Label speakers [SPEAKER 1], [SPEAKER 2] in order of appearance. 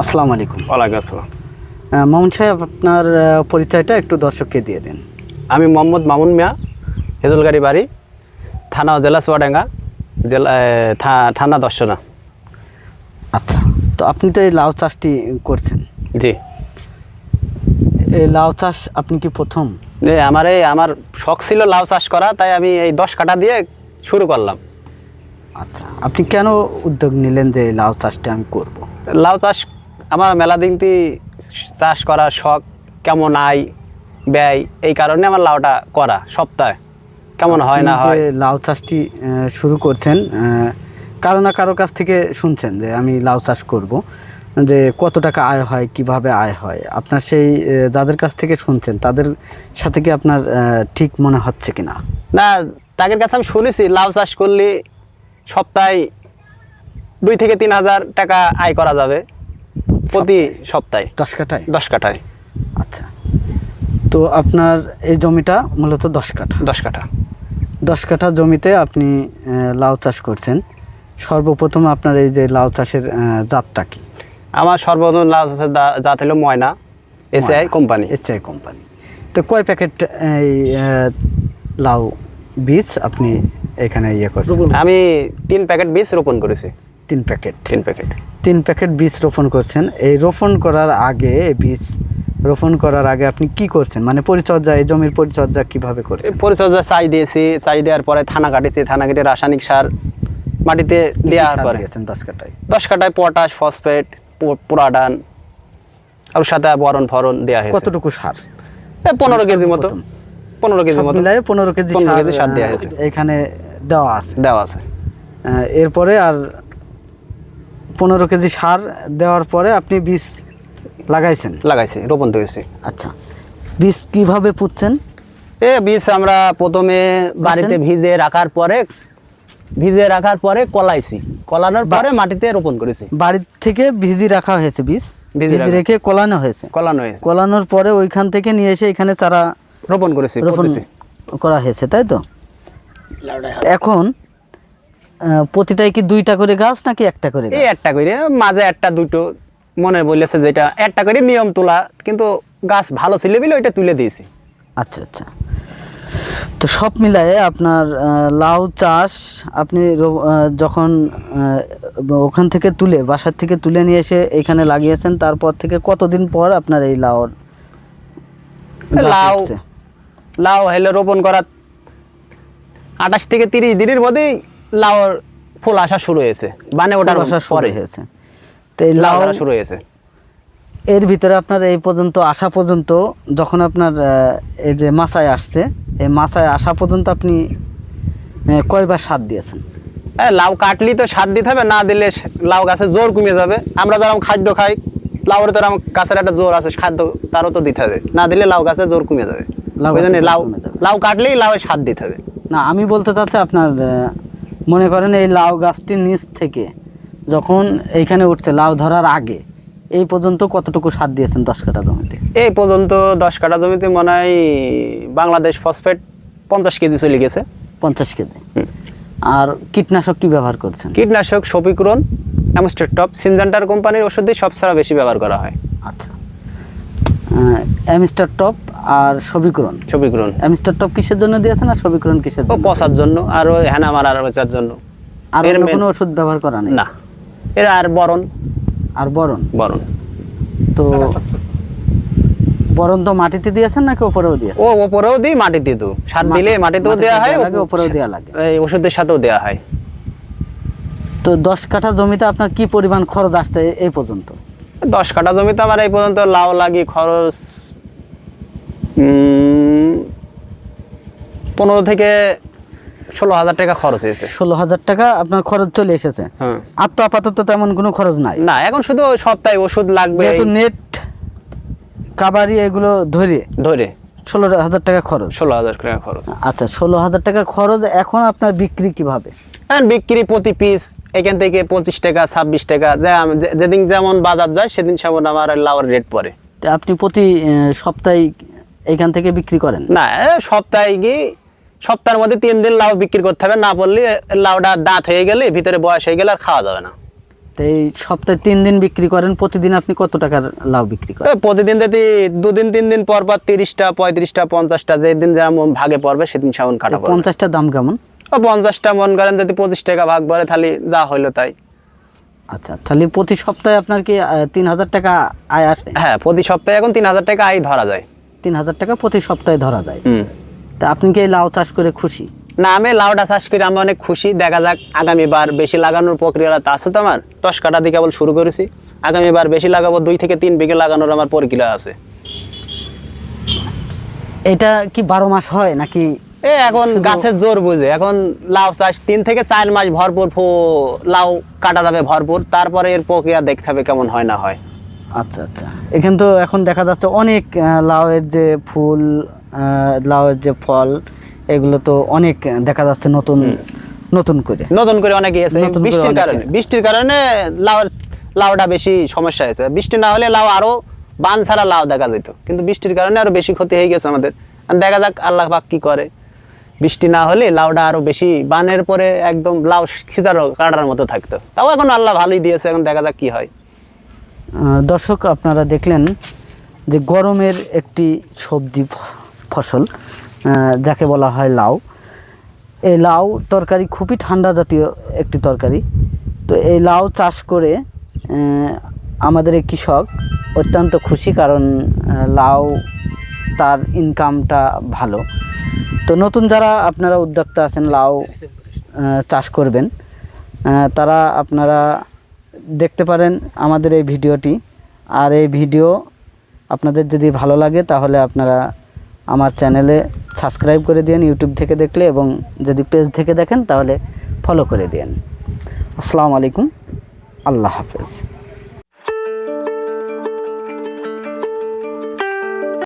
[SPEAKER 1] আসসালামু আলাইকুম।
[SPEAKER 2] ওয়ালাইকুম আসসালাম।
[SPEAKER 1] মামুন সাহেব আপনার পরিচয়টা একটু দর্শককে দিয়ে দিন।
[SPEAKER 2] আমি মোহাম্মদ মামুন মিয়া হেজলগাড়ি বাড়ি থানা জেলা চুয়াডাঙ্গা জেলা থা- থানা দর্শনা
[SPEAKER 1] আচ্ছা তো আপনি তো এই লাউ চাষটি করছেন।
[SPEAKER 2] জি।
[SPEAKER 1] এই লাউ চাষ আপনি কি প্রথম?
[SPEAKER 2] যে আমার এই আমার শখ ছিল লাউ চাষ করা তাই আমি এই দশ কাটা দিয়ে শুরু করলাম।
[SPEAKER 1] আচ্ছা আপনি কেন উদ্যোগ নিলেন যে লাউ চাষটি আমি করব।
[SPEAKER 2] লাউ চাষ আমার মেলা দিনটি চাষ করার শখ কেমন আয় ব্যয় এই কারণে আমার লাউটা করা সপ্তাহে। কেমন হয় না হয়?
[SPEAKER 1] লাউ চাষটি শুরু করছেন কারও না কারও কাছ থেকে শুনছেন যে আমি লাউ চাষ করব যে কত টাকা আয় হয় কীভাবে আয় হয়? আপনার সেই যাদের কাছ থেকে শুনছেন তাদের সাথে কি আপনার ঠিক মনে হচ্ছে কিনা?
[SPEAKER 2] না তাদের কাছে আমি শুনেছি লাউ চাষ করলে সপ্তাহে দুই থেকে তিন হাজার টাকা আয় করা যাবে। প্রতি সপ্তাহে।
[SPEAKER 1] দশ কাঠায়?
[SPEAKER 2] দশ কাঠায়।
[SPEAKER 1] আচ্ছা। তো আপনার এই জমিটা মূলত দশ কাঠা।
[SPEAKER 2] দশ কাঠা।
[SPEAKER 1] দশ কাঠা জমিতে আপনি লাউ চাষ করছেন। সর্বপ্রথম আপনার এই যে লাউ চাষের জাতটা কি?
[SPEAKER 2] আমার সর্বপ্রথম লাউ চাষের জাত হলো ময়না এসিআই কোম্পানি।
[SPEAKER 1] এইচআই কোম্পানি। তো কয় প্যাকেট এই লাউ বীজ আপনি এখানে ইয়ে করছেন?
[SPEAKER 2] আমি তিন প্যাকেট বীজ রোপণ করেছি।
[SPEAKER 1] তিন প্যাকেট।
[SPEAKER 2] তিন প্যাকেট।
[SPEAKER 1] তিন প্যাকেট বীজ রোপণ করছেন। এই রোপণ করার আগে বীজ রোপণ করার আগে আপনি কি করছেন? মানে পরিচর্যা এই জমির পরিচর্যা কীভাবে করছেন?
[SPEAKER 2] পরিচর্যা চাই দিয়েছি চাই দেওয়ার পরে থানা কাটেছি থানা কেটে রাসায়নিক সার মাটিতে দেওয়ার পরে।
[SPEAKER 1] দশ কাঠায়?
[SPEAKER 2] দশ কাটায় পটাশ ফসফেট পুরাডান আর সাথে বরণ ফরণ দেওয়া হয়েছে।
[SPEAKER 1] কতটুকু সার?
[SPEAKER 2] পনেরো কেজি মতো। পনেরো কেজি মতো।
[SPEAKER 1] মিলায়ে পনেরো কেজি
[SPEAKER 2] 15
[SPEAKER 1] সার
[SPEAKER 2] কেজি সার
[SPEAKER 1] আহ,
[SPEAKER 2] হয়েছে।
[SPEAKER 1] এখানে দেওয়া আছে।
[SPEAKER 2] দেওয়া আছে।
[SPEAKER 1] এরপরে আর পনেরো কেজি সার দেওয়ার পরে আপনি বীজ লাগাইছেন?
[SPEAKER 2] লাগাইছি রোপণ করেছি।
[SPEAKER 1] আচ্ছা। বীজ কীভাবে পুঁতছেন?
[SPEAKER 2] এ বীজ আমরা প্রথমে বাড়িতে ভিজে রাখার পরে ভিজে রাখার পরে কলাইছি। কলানোর পরে মাটিতে রোপণ করেছি।
[SPEAKER 1] বাড়ি থেকে ভিজি রাখা হয়েছে বীজ?
[SPEAKER 2] ভিজি রেখে।
[SPEAKER 1] কলানো হয়েছে?
[SPEAKER 2] কলানো হয়েছে।
[SPEAKER 1] কলানোর পরে ওইখান থেকে নিয়ে এসে এখানে চারা
[SPEAKER 2] রোপণ করেছি
[SPEAKER 1] রোপণ করা হয়েছে তাই তো? এখন প্রতিটাই কি দুইটা করে গাছ নাকি একটা করে
[SPEAKER 2] এই একটা করে মাঝে একটা দুটো। মনে বলেছে যেটা একটা করে নিয়ম তোলা কিন্তু গাছ ভালো ছিল বলে ওইটা তুলে দিয়েছি।
[SPEAKER 1] আচ্ছা আচ্ছা। তো সব মিলায়ে আপনার লাউ চাষ আপনি যখন ওখান থেকে তুলে বাসার থেকে তুলে নিয়ে এসে এখানে লাগিয়েছেন তারপর থেকে কতদিন পর আপনার এই লাউ
[SPEAKER 2] লাউ লাউ হলে রোপণ করা আঠাশ থেকে তিরিশ দিনের মধ্যেই লাউর ফুল আসা শুরু হয়েছে। বানে ওঠার
[SPEAKER 1] আসা শুরু হয়েছে। তো এই
[SPEAKER 2] লাউ শুরু হয়েছে।
[SPEAKER 1] এর ভিতরে আপনার এই পর্যন্ত আসা পর্যন্ত যখন আপনার এই যে মাছায় আসছে এই মাছায় আসা পর্যন্ত আপনি কয়বার সার দিয়েছেন?
[SPEAKER 2] হ্যাঁ লাউ কাটলি তো সার দিতে হবে না দিলে লাউ গাছে জোর কমে যাবে। আমরা যেরকম খাদ্য খাই লাউরে তো এরকম গাছের একটা জোর আছে খাদ্য তারও তো দিতে হবে। না দিলে লাউ গাছে জোর কমে যাবে।
[SPEAKER 1] লাউ
[SPEAKER 2] লাউ লাউ কাটলেই লাউয়ের সার দিতে হবে।
[SPEAKER 1] না আমি বলতে চাচ্ছি আপনার মনে করেন এই লাউ গাছটির নিচ থেকে যখন এইখানে উঠছে লাউ ধরার আগে এই পর্যন্ত কতটুকু সার দিয়েছেন দশ কাঠা জমিতে?
[SPEAKER 2] এই পর্যন্ত দশ কাঠা জমিতে মনে হয় বাংলাদেশ ফসফেট পঞ্চাশ কেজি চলে গেছে।
[SPEAKER 1] পঞ্চাশ কেজি। আর কীটনাশক কি ব্যবহার করছেন?
[SPEAKER 2] কীটনাশক সপিক্রন অ্যামস্টার টপ সিনজেন্টার কোম্পানির ওষুধই সব ছাড়া বেশি ব্যবহার করা হয়।
[SPEAKER 1] আচ্ছা। অ্যামিস্টার টপ আর সবিকরণ অ্যামিস্টার টপ কিসের জন্য দিয়েছেন আর সবিকরণ কিসের জন্য
[SPEAKER 2] পচার জন্য আর ওই হ্যানা মারার বেচার জন্য।
[SPEAKER 1] আর
[SPEAKER 2] এর
[SPEAKER 1] কোনো ওষুধ ব্যবহার করা নেই?
[SPEAKER 2] না। এর আর বরণ।
[SPEAKER 1] আর বরণ?
[SPEAKER 2] বরণ।
[SPEAKER 1] তো বরণ তো মাটিতে দিয়েছেন নাকি ওপরেও দিয়েছেন?
[SPEAKER 2] ও ওপরেও দিই মাটিতে তো সার দিলে মাটিতেও দেওয়া হয়
[SPEAKER 1] ওপরেও দেয়া লাগে।
[SPEAKER 2] এই ওষুধের সাথেও দেওয়া হয়।
[SPEAKER 1] তো দশ কাঠা জমিতে আপনার কি পরিমাণ খরচ আসছে এই পর্যন্ত?
[SPEAKER 2] দশ কাঠা জমিতে আমার এই পর্যন্ত লাউ লাগি খরচ পনেরো থেকে ষোলো হাজার টাকা খরচ হয়েছে।
[SPEAKER 1] ষোলো হাজার টাকা আপনার খরচ চলে এসেছে।
[SPEAKER 2] হ্যাঁ।
[SPEAKER 1] আর তো আপাতত তেমন কোনো খরচ নাই।
[SPEAKER 2] না এখন শুধু সপ্তাহে ওষুধ লাগবে।
[SPEAKER 1] নেট কাবারি এগুলো ধরে
[SPEAKER 2] ধরে।
[SPEAKER 1] ষোলো হাজার টাকা খরচ।
[SPEAKER 2] ষোলো হাজার টাকা খরচ।
[SPEAKER 1] আচ্ছা ষোলো হাজার টাকা খরচ এখন আপনার বিক্রি কীভাবে?
[SPEAKER 2] এখন বিক্রি প্রতি পিস এখান থেকে পঁচিশ টাকা ছাব্বিশ টাকা যে যেদিন যেমন বাজার যায় সেদিন সেমন আমার লাউর রেট পড়ে।
[SPEAKER 1] তো আপনি প্রতি সপ্তাহে এখান থেকে বিক্রি করেন?
[SPEAKER 2] না সপ্তাহে কি সপ্তাহের মধ্যে তিন দিন লাউ বিক্রি করতে হবে না পড়লে লাউটা দাঁত হয়ে গেলে ভিতরে বয়স হয়ে গেলে আর খাওয়া যাবে না।
[SPEAKER 1] এই সপ্তাহে তিন দিন বিক্রি করেন প্রতিদিন আপনি কত টাকার লাউ বিক্রি করেন?
[SPEAKER 2] প্রতিদিন যদি দুদিন তিন দিন পর পর তিরিশটা পঁয়ত্রিশটা পঞ্চাশটা যেদিন যেমন ভাগে পড়বে সেদিন সেমন কাটা পড়বে।
[SPEAKER 1] পঞ্চাশটার দাম কেমন?
[SPEAKER 2] ও পঞ্চাশটা মন করেন যদি পঁচিশ টাকা ভাগ পড়ে তাহলে যা হইল তাই।
[SPEAKER 1] আচ্ছা তাহলে প্রতি সপ্তাহে আপনার কি তিন হাজার টাকা আয় আসে?
[SPEAKER 2] হ্যাঁ প্রতি সপ্তাহে এখন তিন হাজার টাকা আয় ধরা যায়।
[SPEAKER 1] তিন হাজার টাকা প্রতি সপ্তাহে ধরা যায়।
[SPEAKER 2] হুম।
[SPEAKER 1] তা আপনি কি লাউ চাষ করে খুশি?
[SPEAKER 2] না আমি লাউটা চাষ করে আমি অনেক খুশি। দেখা যাক আগামীবার বেশি লাগানোর প্রক্রিয়াটা আছে তো আমার। দশ কাটা দিয়ে কেবল শুরু করেছি। আগামীবার বেশি লাগাবো দুই থেকে তিন বিঘে লাগানোর আমার প্রক্রিয়া আছে।
[SPEAKER 1] এটা কি বারো মাস হয় নাকি
[SPEAKER 2] এ এখন গাছের জোর বুঝে। এখন লাউ চাষ তিন থেকে চার মাস ভরপুর ফো- লাউ কাটা যাবে ভরপুর। তারপরে এর প্রক্রিয়া দেখতে হবে কেমন হয় না হয়।
[SPEAKER 1] আচ্ছা আচ্ছা। এখানে তো এখন দেখা যাচ্ছে অনেক লাউয়ের যে ফুল লাউয়ের যে ফল এগুলো তো অনেক দেখা যাচ্ছে নতুন নতুন করে।
[SPEAKER 2] নতুন করে অনেকে
[SPEAKER 1] করে
[SPEAKER 2] বৃষ্টির কারণে বৃষ্টির কারণে লাউর লাউটা বেশি সমস্যা হয়েছে। বৃষ্টি না হলে লাউ আরও বান ছাড়া লাউ দেখা যেত। কিন্তু বৃষ্টির কারণে আরও বেশি ক্ষতি হয়ে গেছে আমাদের। আর দেখা যাক আল্লাহ পাক কি করে। বৃষ্টি না হলে লাউটা আরও বেশি বানের পরে একদম লাউ খিজারো কাটার মতো থাকতো। তাও এখন আল্লাহ ভালোই দিয়েছে এখন দেখা যাক কি হয়।
[SPEAKER 1] দর্শক আপনারা দেখলেন যে গরমের একটি সবজি ফসল যাকে বলা হয় লাউ। এই লাউ তরকারি খুবই ঠান্ডা জাতীয় একটি তরকারি। তো এই লাউ চাষ করে আমাদের এই কৃষক অত্যন্ত খুশি কারণ লাউ তার ইনকামটা ভালো। তো নতুন যারা আপনারা উদ্যোক্তা আছেন লাউ চাষ করবেন তারা আপনারা দেখতে পারেন আমাদের এই ভিডিওটি। আর এই ভিডিও আপনাদের যদি ভালো লাগে তাহলে আপনারা আমার চ্যানেলে সাবস্ক্রাইব করে দিন ইউটিউব থেকে দেখলে এবং যদি পেজ থেকে দেখেন তাহলে ফলো করে দিন আসসালামু আলাইকুম, আল্লাহ হাফেজ।